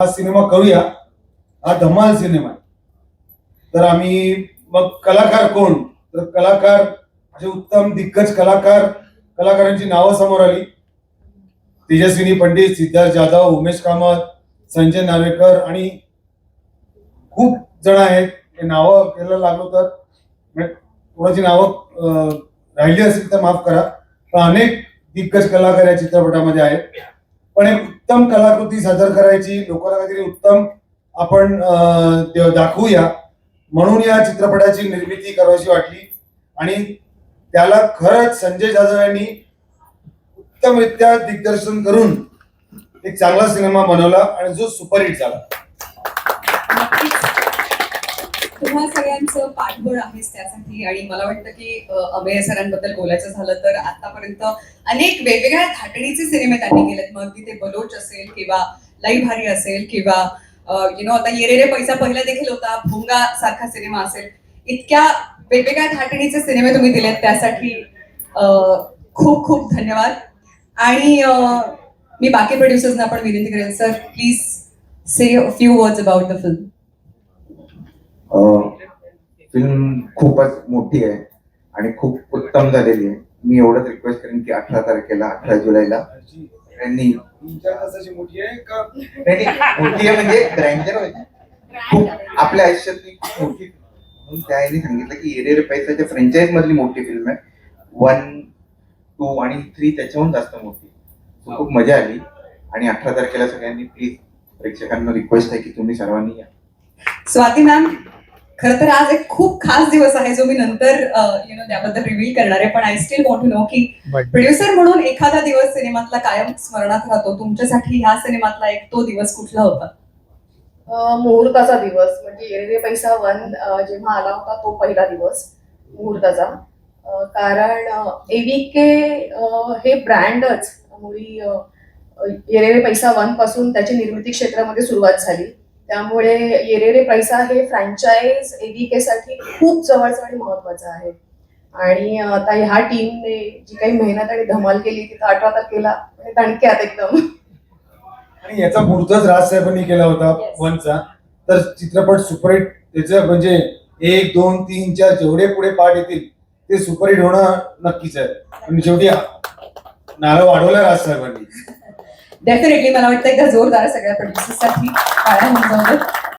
हा सिनेमा करूया. हा धमाल सिनेमा आहे. तर आम्ही मग कलाकार कोण? तर कलाकार असे उत्तम दिग्गज कलाकार कलाकारांची नावं समोर आली. तेजस्विनी पंडित सिद्धार्थ जाधव उमेश कामत संजय नावेकर आणि खूप जण आहेत. हे नावं केलं लागलो तर. कोणाची नावं राहिली असेल तर माफ करा. पण अनेक दिग्गज कलाकार या चित्रपटामध्ये आहेत. पण एक उत्तम कलाकृती सादर करायची लोकांना काहीतरी उत्तम आपण दाखवूया. म्हणून या चित्रपटाची निर्मिती करावीशी वाटली. आणि त्याला खरंच संजय जाधव यांनी उत्तमरित्या दिग्दर्शन करून एक चांगला सिनेमा बनवला आणि जो सुपरहिट झाला. सरांचं पाठबळ आहेच त्यासाठी. आणि मला वाटतं की अभय सरांबद्दल बोलायचं झालं तर आतापर्यंत अनेक वेगवेगळ्या थाटणीचे सिनेमे त्यांनी केलेत. मग तिथे बलोच असेल किंवा लई भारी असेल किंवा यु नो आता येरे रे पैसा पहिला देखील होता भुंगा सारखा सिनेमा असेल. इतक्या वेगवेगळ्या थाटणीचे सिनेमे तुम्ही दिलेत त्यासाठी खूप खूप धन्यवाद. आणि मी बाकी प्रोड्युसर्सना पण विनंती करेन sir please say few words about the film film खूपच मोठी आहे आणि खूप उत्तम झालेली आहे. मी एवढंच रिक्वेस्ट करेन की अठरा तारखेला अठरा जुलैला त्यांनी मोठी आहे का? नाही, नाही, मोठी आहे म्हणजे ग्रँडर खूप आपल्या आयुष्यातली खूप मोठी त्या आईने सांगितलं की एरे पैसाच्या फ्रँचाईज मधली मोठी फिल्म आहे वन टू आणि थ्री त्याच्याहून जास्त मोठी खूप मजा आली. आणि अठरा तारखेला सगळ्यांनी प्लीज प्रेक्षकांना रिक्वेस्ट आहे की तुम्ही सर्वांनी या. स्वाती मॅम खर तर आज एक खूप खास दिवस आहे जो मी नंतर यु नो त्याबद्दल रिव्हील करणार आहे. पण I still want to know की प्रोड्युसर म्हणून एखादा दिवस सिनेमातला कायम स्मरणात राहतो. तुमच्यासाठी ह्या सिनेमातला एक तो दिवस कुठला होता? अ, मुहूर्ताचा दिवस. म्हणजे एरवे पैसा वन जेव्हा आला होता तो पहिला दिवस मुहूर्ताचा. कारण एव्हीके हे ब्रँडच. मुळी येरेरे पैसा वनपासून त्याची निर्मिती क्षेत्रामध्ये सुरुवात झाली. त्यामुळे येरेरे पैसा हे फ्रँचाईजसाठी खूप जवळचं आणि महत्वाचं आहे. आणि आता ह्या टीमने जी काही मेहनत आणि धमाल केली ती तर अठरा तारखेला म्हणजे दणक्यात एकदम. आणि याचा पुढचाच राज साहेबांनी केला होता. वनचा. तर चित्रपट सुपरहिट त्याचं म्हणजे एक दोन तीन चार जेवढे पुढे पार्ट येतील ते सुपरहिट होणं नक्कीच आहे. आणि शेवटी नारळ वाढवला राज साहेबांनी. डेफिनेटली मला वाटतं एकदा जोरदार सगळ्या प्रोड्युसर्ससाठी काळ्या होऊन